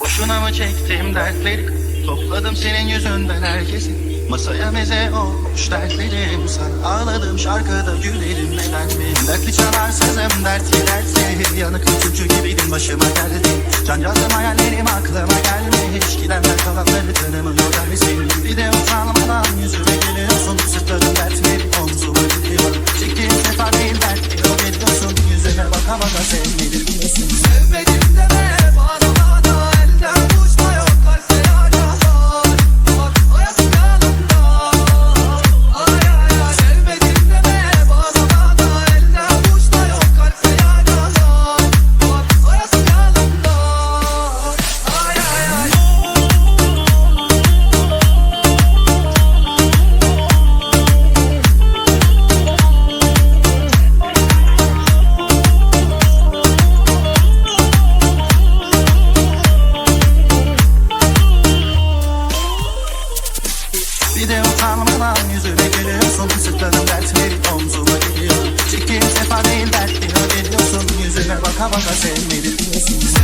Boşuna mı çektim dertleri? Topladım senin yüzünden herkesi. Masaya meze olmuş dertlerim. Sana ağladım şarkıda gülerim. Neden mi? Dertli çalar sızım dertli dertli Yanık tüpçü gibiydim başıma geldi. Can yazdım hayallerim aklıma gelmiş. Gidenler kalanları tanımıyor dersin Bir de Utanmadan yüzüme gülüyorsun Sırtlarım dertleri omzuma geliyor Çektiğim sefa değil dert diyor geliyorsun Yüzüme baka baka Sevmedim deme